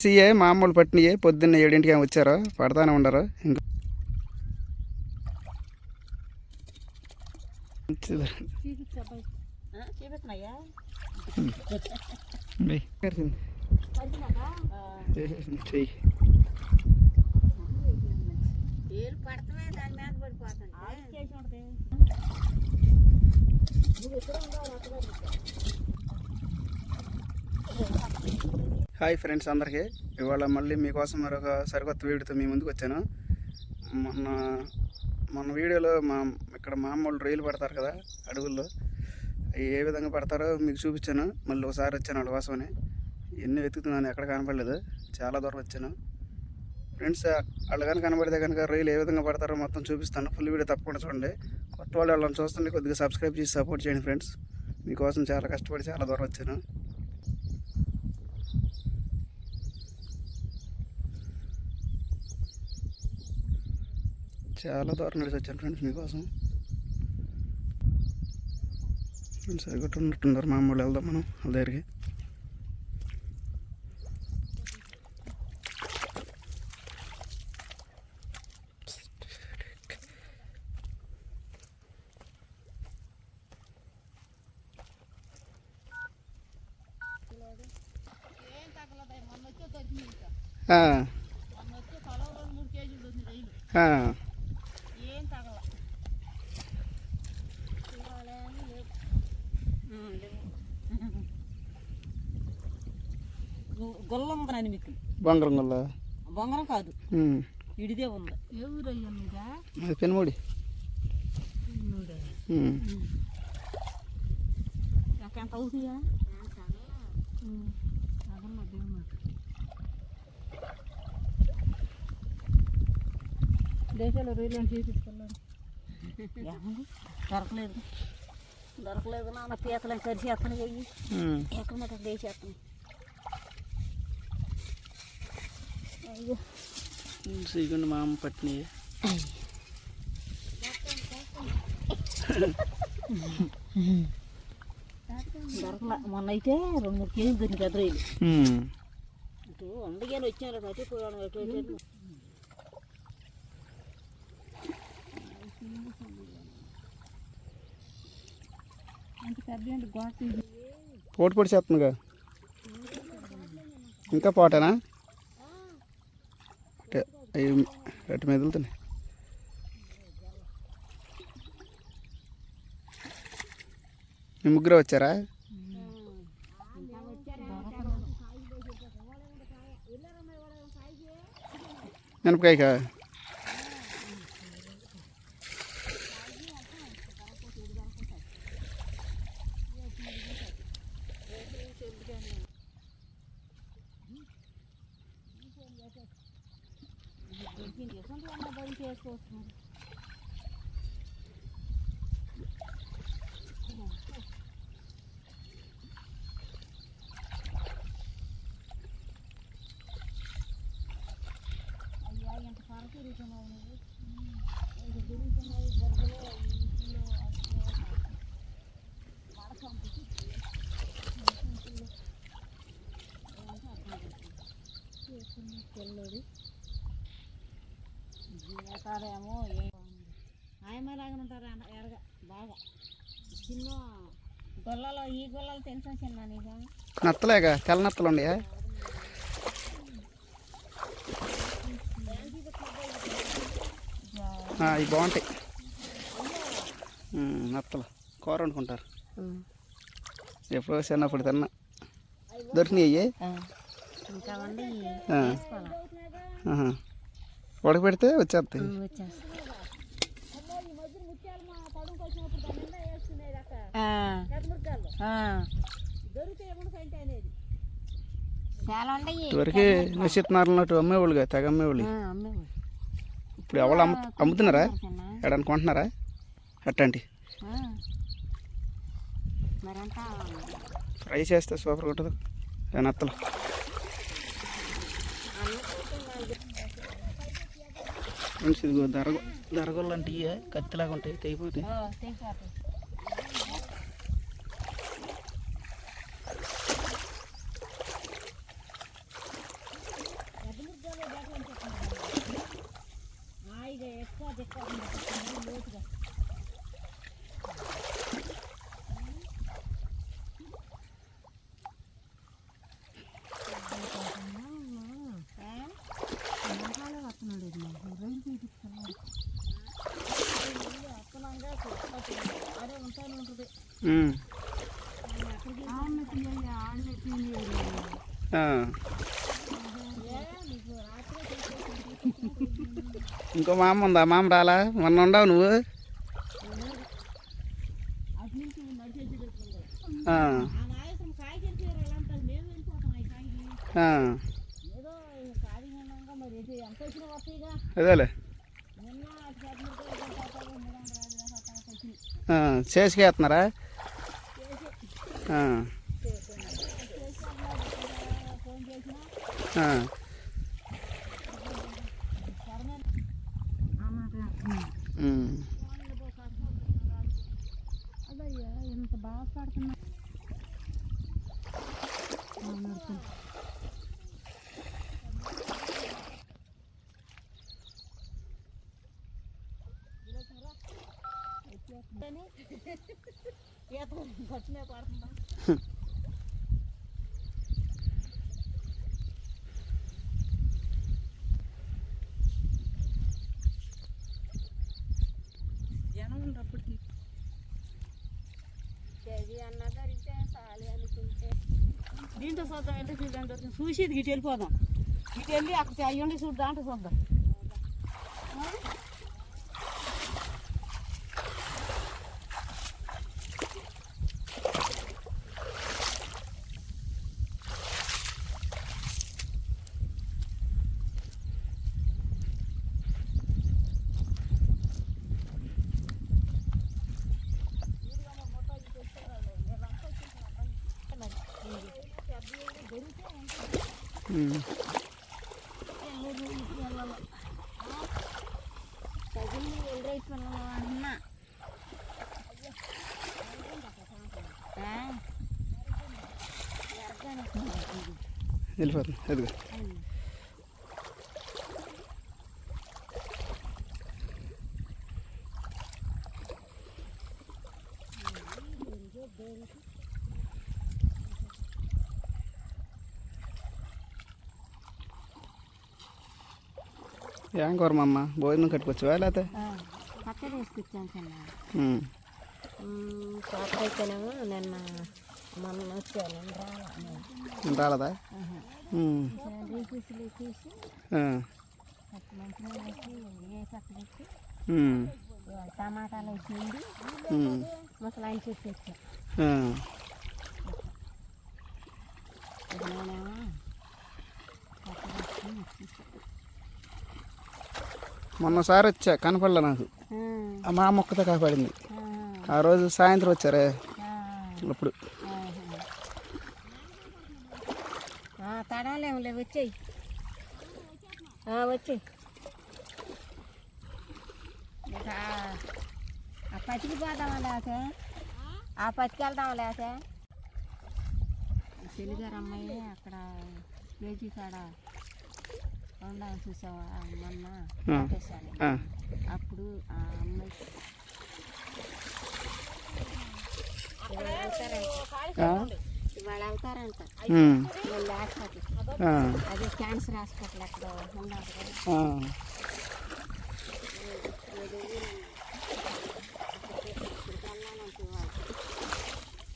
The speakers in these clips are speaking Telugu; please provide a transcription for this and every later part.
సిఏ మామూలు పట్టినయే పొద్దున్న ఏడింటికి ఏమి వచ్చారు. పడతానే ఉండరు. ఇంకా వెయ్. చేసేసింది, చెయ్యి ఏలు పడతామే దాని మీద పడిపోతాను చేసి ఉంటుంది హాయ్ ఫ్రెండ్స్ అందరికీ. ఇవాళ మళ్ళీ మీకోసం మరొక సరికొత్త వీడియోతో మీ ముందుకు వచ్చాను. మొన్న మన వీడియోలో మా ఇక్కడ మామూలు రైలు పడతారు కదా అడవుల్లో. అవి ఏ విధంగా పడతారో మీకు చూపించాను. మళ్ళీ ఒకసారి వచ్చాను వాళ్ళ కోసమని. ఎన్ని వెతుకుతున్నాను ఎక్కడ కనపడలేదు. చాలా దూరం వచ్చాను. ఫ్రెండ్స్ వాళ్ళు కానీ కనబడితే కనుక రైలు ఏ విధంగా పడతారో మొత్తం చూపిస్తాను. ఫుల్ వీడియో తప్పకుండా చూడండి. కొత్త వాళ్ళు వాళ్ళని చూస్తుంటే కొద్దిగా సబ్స్క్రైబ్ చేసి సపోర్ట్ చేయండి ఫ్రెండ్స్. మీకోసం చాలా కష్టపడి చాలా దూరం వచ్చాను. చాలా దూరం నడిచి వచ్చాను ఫ్రెండ్స్ మీకోసం. ఫ్రెండ్స్ సరిగట్టు ఉన్నట్టున్నారు మా అమ్మోళ్ళు వెళ్దాం మనం వాళ్ళ దగ్గరికి ఆ, మూడు కేజీలు ఉంది రైలు ఆ, ఏం తగల గొల్ల ఉందని మీకు బంగారం గొల్ల బొంగరం కాదు. ఇడిదే ఉంది. అది పెనుమూడి. ఎంత అవుతుందా దేశాలు రైలు చూపించుకున్నాను దొరకలేదు. దొరకలేదు నాన్న పీతలను కరిచేస్తాను పోయి. ఎక్కడ మాట శ్రీగుండి మా అమ్మ దొరకల. మొన్న అయితే రెండు మూడు కేజీలు దొరికింది పెద్ద రైలు. ఉమ్, ఇటు అందుకని వచ్చాను అటు పోయాను గోట పోటీ పొడి చేస్తుందిగా ఇంకా పోటేనా? అవి అటు వెళ్తున్నాయి? మీ ముగ్గురు వచ్చారా? మినపకాయకా Thank one. ఏం ఆయమలాగా ఉంటారు అన్న- ఎడగ బాగా. చిన్న గొల్లలో ఈ గొల్లలు తెలుసా చిన్న నీకు? నత్తలేగా? తెల్ల నత్తలు ఉన్నాయా? ఆ, ఇవి బాగుంటాయి. నత్తలు. కూర వండుకుంటారు. ఎప్పుడో చిన్నప్పుడు తిన్నా. దొరికినాయి ఇంకా ఉడకబెడితే వచ్చేస్తాయి. వచ్చేస్తా చాలా ఉండయి ఇదివరకు నిశ్చితనారు ఉన్నట్టు అమ్మేవాళ్ళుగా తెగ అమ్మేవాళ్ళు. ఇప్పుడు ఎవరు అమ్ము అమ్ముతున్నారా? ఎక్కడ కొంటున్నారా? అట్టండి. ఫ్రై చేస్తే సూపర్ ఉంటుంది. నత్తలు ఫ్రెండ్స్ ఇదిగో దరగ దరగొల్లు లాంటివి కత్తిలాగా ఉంటాయి తెగిపోతే తెగిపోతాయి చెక్క లోతుగా అదే ఉంటాను ఉంటుంది ఉమ్. ఆ. నీకు రాత్రి ఇంకో మామ ఉందా? మామ రాలా? మొన్న ఉండవు నువ్వు? అదేలే. నుంచి నడిచేసి ఆ. ఆ నాయసం కాయకి వెళ్ళిపోయారు వాళ్ళంతా మేము వెళ్ళిపోతాం ఈ కాయకి ఆ. ఏదో ఖాళీ ఉన్నాక మరి ఇది ఎంత వచ్చినా వస్తాయిగా అదేలే నిన్న అటు పదమూడు మూడు వందల యాభై వచ్చింది ఆ, చేసుకేస్తున్నారా ఆ. ఫోన్ చేసినా ఆ. ఉమ్. అదయ్యా ఎంత బాగా పాడుతున్నా ఈత ఖర్చునే పడుతుందా జనం అనుకుంటే. దీంట్లో చూద్దాం అంటే చూద్దాం చూసి ఇది ఇటు వెళ్ళిపోదాం. ఇటు వెళ్ళి అక్కడ అయ్యండి చూడు దాంట్లో చూద్దాం ఆ? ఉమ్. వెళ్ళిపోతుంది ఎదుగు ఏం కూర మా అమ్మ భోజనం కట్టుకొచ్చావా లేకపోతే పచ్చడి వేసుకొచ్చాను చిన్న. ఉమ్. అయితేనేమో నిన్న మొన్న వచ్చాను. రాలా. రాలదా? టమాటాలు వేసింది. ముసలాయన. మొన్నసారి వచ్చా కనపడలే నాకు. మా మొక్కతో కాపాడింది ఆ, రోజు సాయంత్రం వచ్చారే. ఆ, అప్పుడు. ఆ, తడాలేములే వచ్చాయి. వచ్చాయి. ఇక ఆ పచ్చికి పోదామా లేకపోతే ఆ పచ్చికి వెళ్దామా లేకపోతే తెలుగారు అమ్మాయి అక్కడ కేజీ కాడ ఉండాలి చూసావా? మొన్న. అప్పుడు ఆ అమ్మాయి ఇవాళ వెళ్తారంట ఉమ్. వీళ్ళ హాస్పిటల్. అదే క్యాన్సర్ హాస్పిటల్ అక్కడ ఉన్నారు.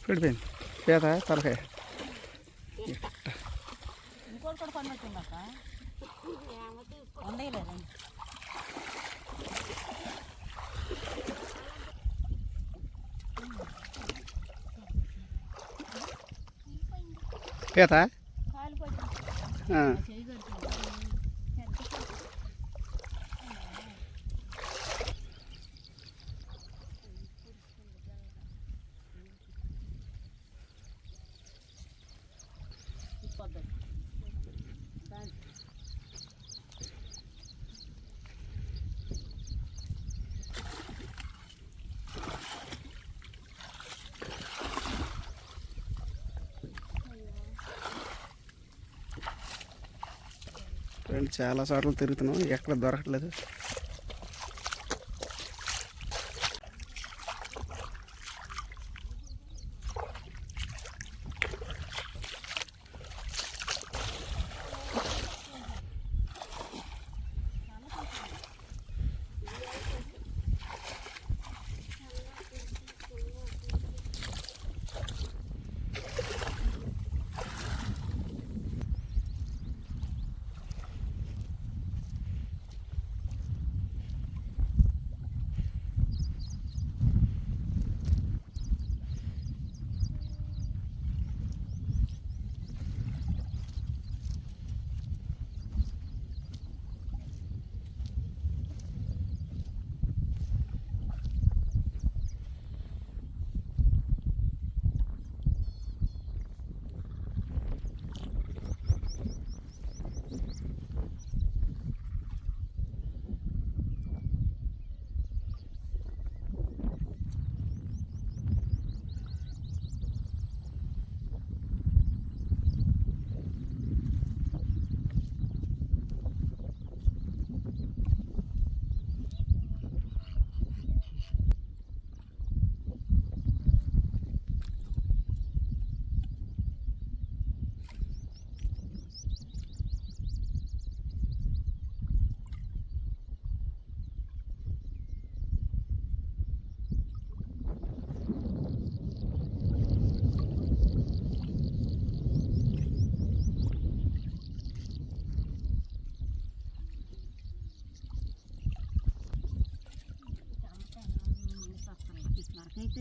పడిపోయింది. పేద తలకాయ. ఇంకోటి కూడా పన్నట్టుందక్క పీత చాలా చోట్ల తిరుగుతున్నాం. ఎక్కడ దొరకట్లేదు.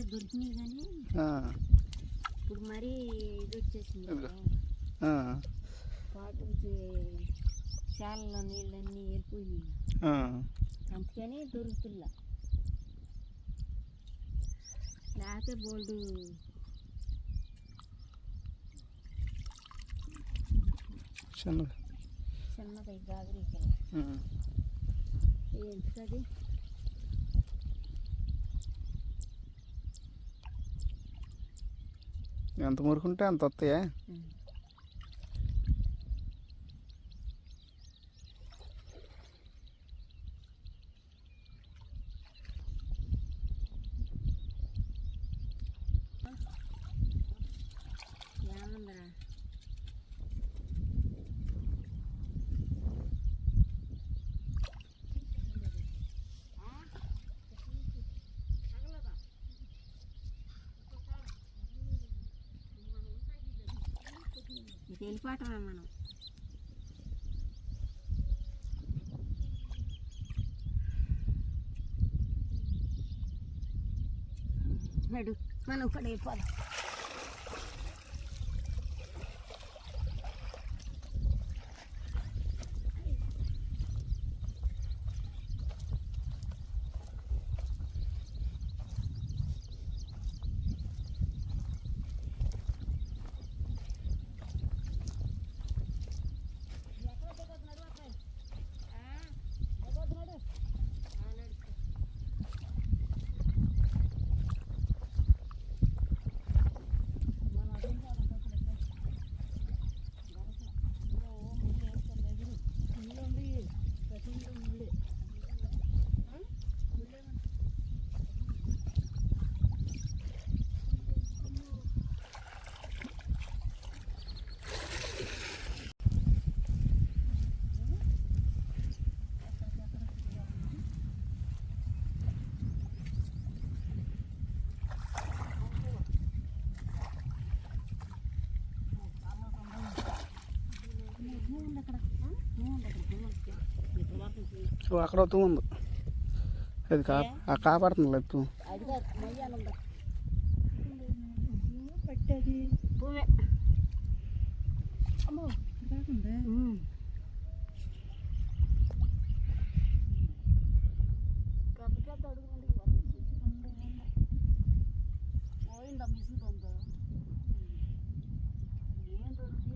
దొరికినాయి కానీ ఇప్పుడు మరీ ఇది వచ్చేసింది. కదా. వాటికి చాలలో నీళ్ళన్నీ వెళ్ళిపోయినాయి ఆ. అందుకని దొరుకుతుల్లా లేకపోతే బోల్డు చిన్నది చిన్నది గాగరీకి ఉమ్. ఎంత మురుకుంటే అంత వస్తాయా? ఇది వెళ్ళిపోవటమే మనం. నడు మనం ఇక్కడ వెళ్ళిపోదాం అక్కడ తూ ఉంది. అది కా కాపాడుతుంది తూ అది కాదు మొయ్యాలు ఉందా పట్టేది పువ్వే అమ్మో కాకుండా పెద్ద అడుగుండి పోయిందా మిషన్ ఉందో ఏం దొరికి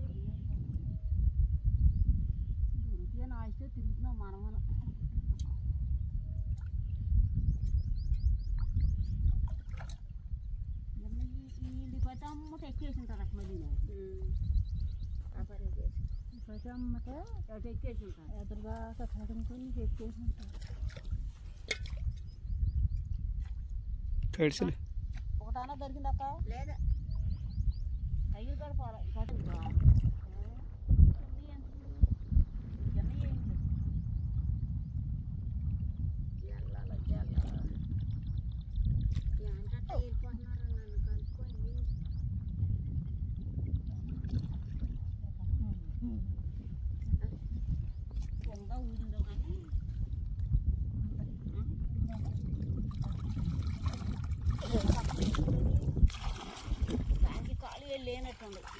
ఏం దొరికి అని ఆశతో తిరుగుతున్నాం మనం మనం వీళ్ళు పచ్చమ్మట ఎక్కేసి ఉంటారు అక్కడ మళ్ళీ పచ్చమ్మట అటు ఎక్కేసి ఉంటారు ఎదురుదాకా కడుముకొని ఎక్కేసి ఉంటారు తడిసిలే ఒకటానా దొరికిందక్క లేదా అయ్యి గడపాలి కట్టు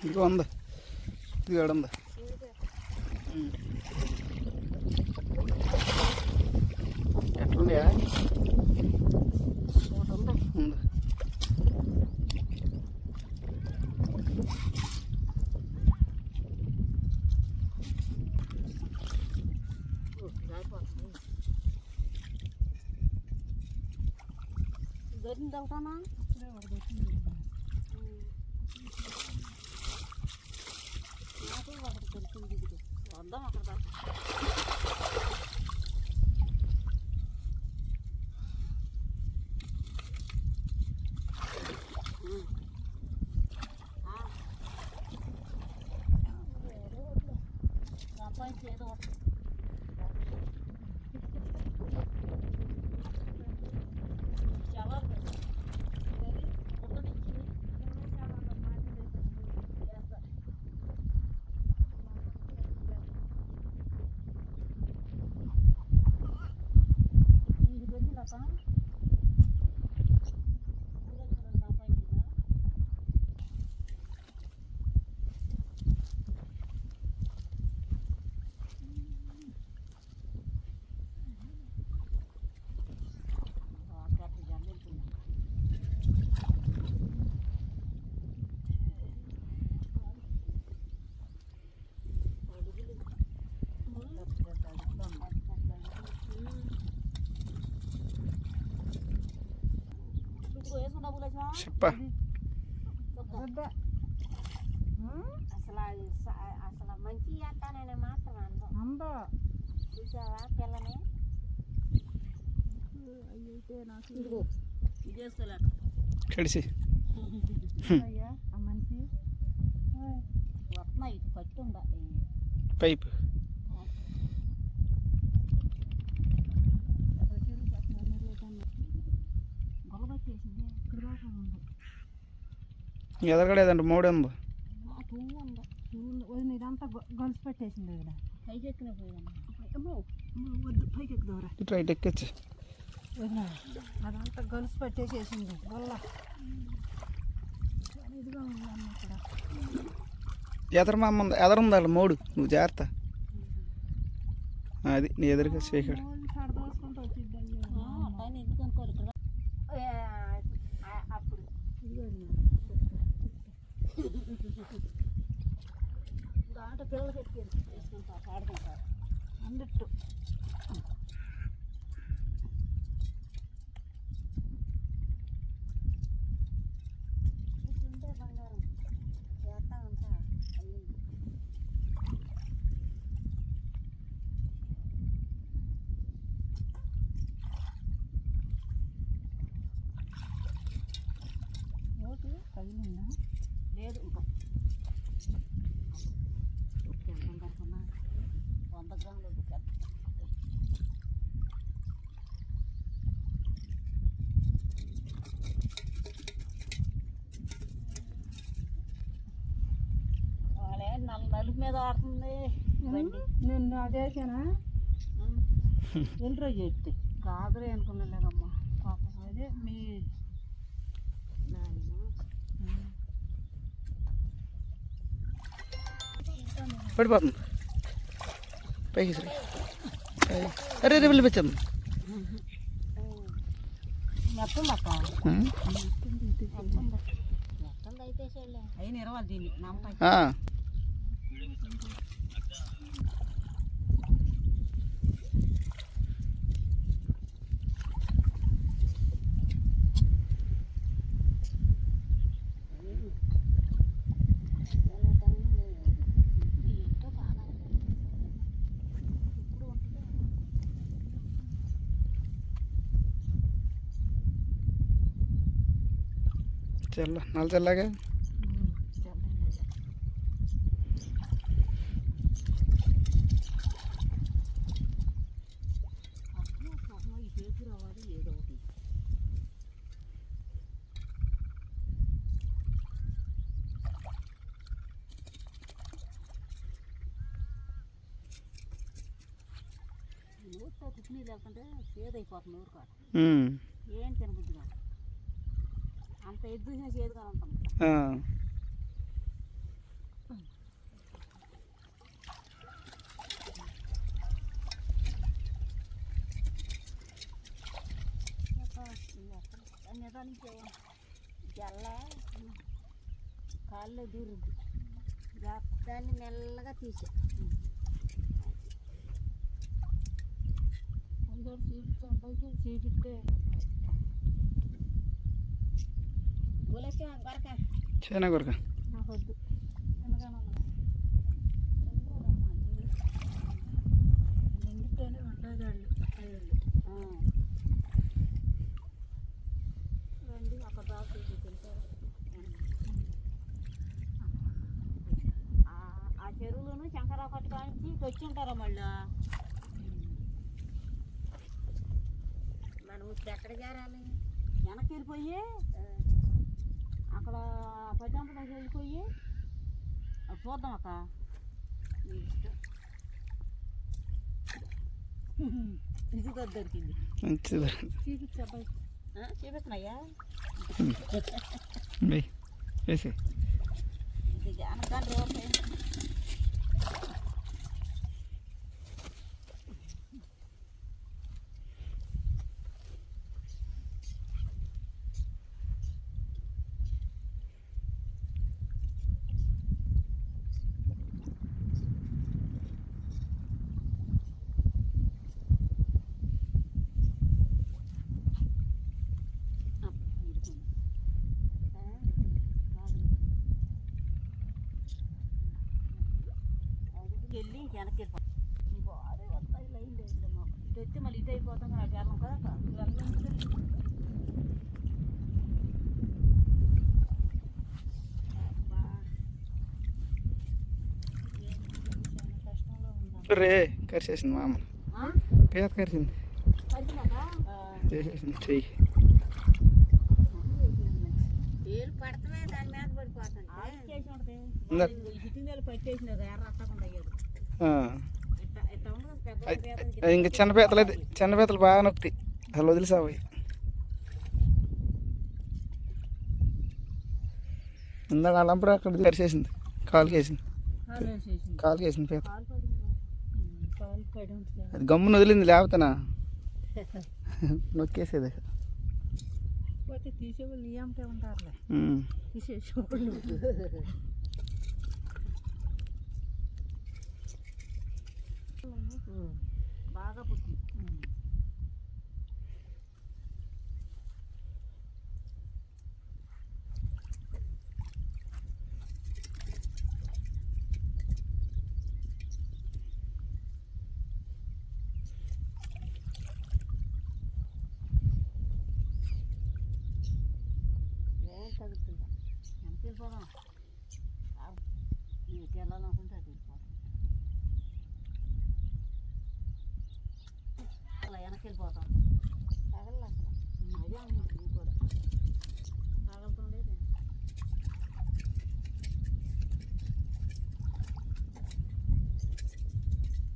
ఇది ఉంది ఇది ఉంది. ఎట్లుందా ఒకటి ఉంది ఉంది దొరికింది ఒకటానా నాకు ఒకటి దొరికింది ఇదిగో వద్దాం అక్కడ దాకా సంపాదించి ఏదో ఒకటి చాలా ఇది దొరికిందక్క లక్ష్మణ చెప్ప. అసలు అసలు మంచి చేస్తానని మాత్రం అందం చూసావా పిల్లని ఇదిగో ఇది వేసుకోలేక కడిసి అయ్యా ఆ మనిషి వస్తున్నాయి ఇటు పట్టి ఉండాలి పైప్ గొల్ల పట్టేసింది ఇక్కడ దాకా ఉంది ఎదరగడేదండి మూడు ఉంది? ఇదంతా గొలుసు పెట్టేసింది ఇటు రైట్ ఎక్కొచ్చు అదంతా గొలుసు పెట్టేసేసింది. వల్ల. ఇదిగా ఉందన్న ఇక్కడ. ఎదర మా అమ్మ ఉంది? ఎదర ఉందాలి మూడు నువ్వు జాగ్రత్త. అది నీ ఎదురుగా చేయకాడు వాళ్ళు కాడ దోసుకుంటూ వచ్చింది అయ్యో పైన ఎందుకు అనుకోవాలి ఇక్కడ ఏ, ఆ- అప్పుడు ఇదిగో వదిన. దాంట్లో పిల్లలకి ఎత్తుకెళ్ళి వేసుకుంటారు ఆడుకుంటారు అన్నట్టు ఉంటే బంగారం చేస్తా ఉంటా అయ్యింది ఓటు తగిలిందా లేదు ఇంకా ఎంత అనుకున్నా వంద గ్రాములు బుక్క వాళ్ళే నల్ల నలుపు మీద ఆడుతుంది బండి ఎన్ని రోజు చెప్తే కాదులే అనుకున్నాలేదమ్మా పాపం. అదే మీ పడిపోతుంది పైకి సరే అరే అక్క మొత్తం అయితే చల్ల నల్ల టిఫిన్ లేకుంటే చేదైపోతుంది ఊరు కాడ ఏం తినబుద్ధి కాదు. అంత ఎద్దు చేదుగా ఉంటాం నిదానికి జల్ల కాళ్ళు దూరింది దాన్ని మెల్లగా తీసే అందరూ చూపిస్తే చూపిస్తే గులకి గొరక చైనా కొరక నాకు వద్దు ఎందుకన్నా నిండితేనే వంటగాళ్ళు రండి అక్కడ దాకా కొరక ఆ చెరువులోను శంకరావు కట్టు కానించి ఉంటారా మళ్ళీ. మనం ఇప్పుడు ఎక్కడ చేరాలి వెనక్కి వెళ్ళిపోయి అక్కడ పద్దాంపడానికి వెళ్ళిపోయి అది చూద్దాం అక్క. ఇసుక దొరికింది మంచిది చూపించు అబ్బాయి. చూపిస్తున్నాయా బై వేసి ఇది అయింది వెనక్కి వెళ్ళిపోతాం ఇంకో వస్తాయి లైన్ లేదు మాకు ఇటు వచ్చి మళ్ళీ ఇటు అయిపోతాం కానీ అటు వెళ్ళం కదా రే కరిచేసింది మా అమ్మ ఆ? పేద కరిచింది? చేసేసింది చెయ్యి దాని మీద నీళ్ళు పట్టేసినారు ఎర్ర ఇంకా చిన్న పీతలు అయితే చిన్న పీతలు బాగా నొక్కుతాయి. అసలు వదిలిసావు ఇందాక వాళ్ళంపరా అక్కడ కరిచేసింది కాలుకి వేసింది కాలు వేసేసింది. కాలుకి వేసింది పీత. అది గమ్మున వదిలింది లేకపోతేనా? నొక్కేసేది. తీసేవాళ్ళు బాగా పుట్టింది ఏం తగ్గుతుందా ఎంత వెళ్ళిపోదాం నీకు వెళ్ళాలనుకుంటే అటు వెళ్ళిపోదాం అలా వెనక్కి వెళ్ళిపోతాం తగల అసలు అదే అనుకుంటుంది కూడా తగలుతుండేది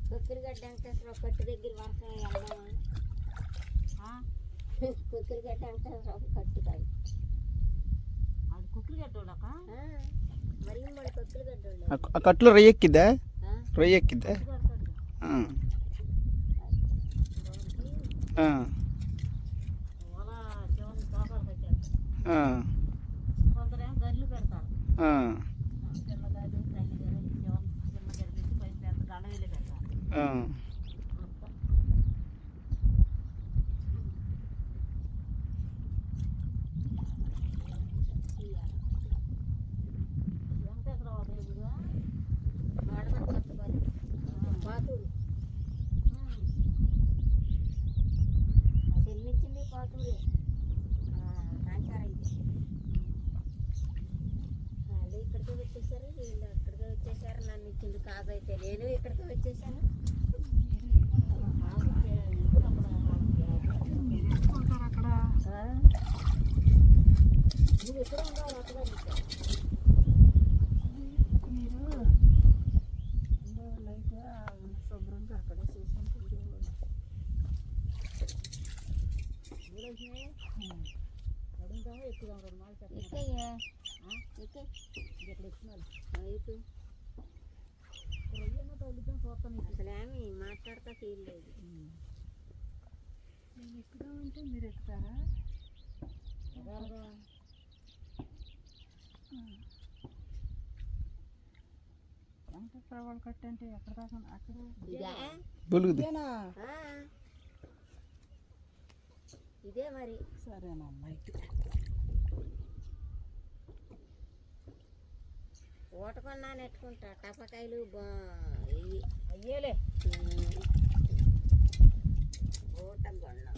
కొక్కిరిగడ్డ వెంకటేశ్వర కట్టు దగ్గర వరకు వెళ్దామా కొక్కిరిగడ్డ వెంకటేశ్వర కట్టు కాదు అది కుక్కలు గడ్డోళ్ళక మరి మన కొక్కిరిగడ్డ ఆ. క- ఆ కట్టులో రొయ్య ఎక్కిద్దా ఆ? రొయ్య ఎక్కిద్దా కడతాడు ఆ. ఆ. ఓలా శివన్ తోకాలు కట్టారు ఆ. కొందరేమో గల్లు పెడతారు. 接下来。ఎక్కుదామంటే మీరు ఎక్కుతారా? ఎలాగా వెంకటేశ్వర వాళ్ళు కట్టంటే ఎక్కడ దాకా అక్కడ? ఇదా. మరి. సరేనమ్మా అయితే ఊటకొన్నా నెట్టుకుంటా. టపకాయలు అయ్యేలే. ఊట గొండం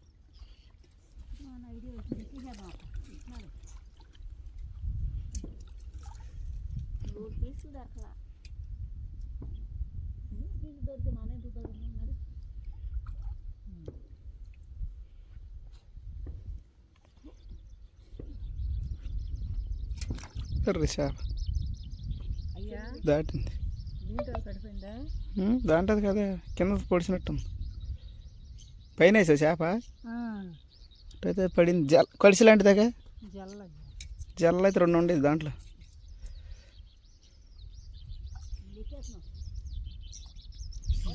దొరకలా మన దొరుకుతున్నాడు దాటింది. దాంటది కదా కింద పొడిచినట్టుంది. పైన వేసా చేప? అయితే పడింది జల్ కలిసి లాంటిదాకా జల్ల జల్ల అయితే రెండు ఉండేది దాంట్లో.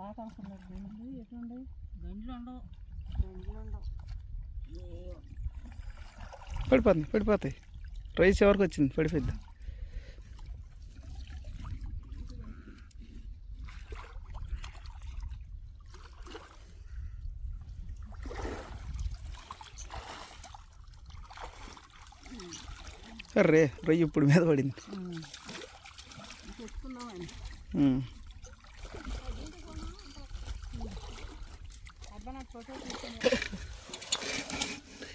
బాగా అనుకున్నారు గండ్లు ఎట్లుండే గండ్లు ఉండవు గండ్లు ఉండవు పడిపోతుంది పడిపోతాయి. రైస్ ఎవరికి వచ్చింది? పడిపోద్ది అర్రే రొయ్యి ఇప్పుడు మీద పడింది. తెచ్చుకున్నామని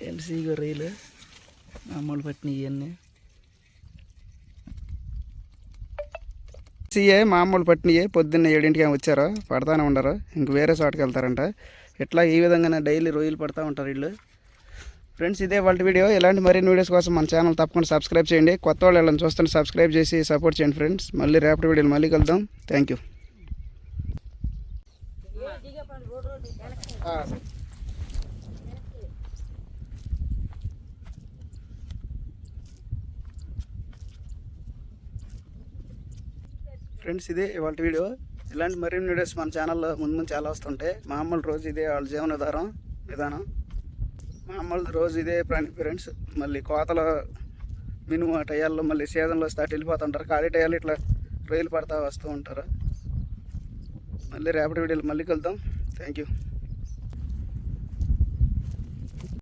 ఉమ్. అబ్బా రొయ్యలు మామూలు పట్టినవి ఇవన్నీ సీఏ మామూలు పట్టినవి పొద్దున్న ఏడింటికి ఏమో వచ్చారు. పడతానే ఉండరు. ఇంక వేరే చోటుకి వెళ్తారంట. ఇట్లా ఈ విధంగానే డైలీ రొయ్యలు పడతా ఉంటారు వీళ్ళు. ఫ్రెండ్స్ ఇదే వాళ్ళ వీడియో. ఇలాంటి మరిన్ని వీడియోస్ కోసం మన ఛానల్ తప్పకుండా సబ్స్క్రైబ్ చేయండి. కొత్త వాళ్ళు వెళ్ళని చూస్తుంటే సబ్స్క్రైబ్ చేసి సపోర్ట్ చేయండి ఫ్రెండ్స్. మళ్ళీ రేపటి వీడియోలు మళ్ళీ కలుద్దాం. థ్యాంక్ యూ ఫ్రెండ్స్ ఇదే ఇవాళ వీడియో. ఇలాంటి మరిన్ని వీడియోస్ మన ఛానల్లో ముందు ముందు చాలా వస్తుంటాయి. మామూలు రోజు ఇదే వాళ్ళ జీవనధారం విధానం మామూలు రోజు ఇదే ప్రాణి ఫ్రెండ్స్. మళ్ళీ కోతల మినుము ఆ టయాల్లో మళ్ళీ సీజన్లో స్టార్ట్ వెళ్ళిపోతుంటారు. ఖాళీ టయాలు ఇట్లా రొయ్యలు పడతా వస్తూ ఉంటారు. మళ్ళీ రేపటి వీడియోలు మళ్ళీ కలుద్దాం. Thank you.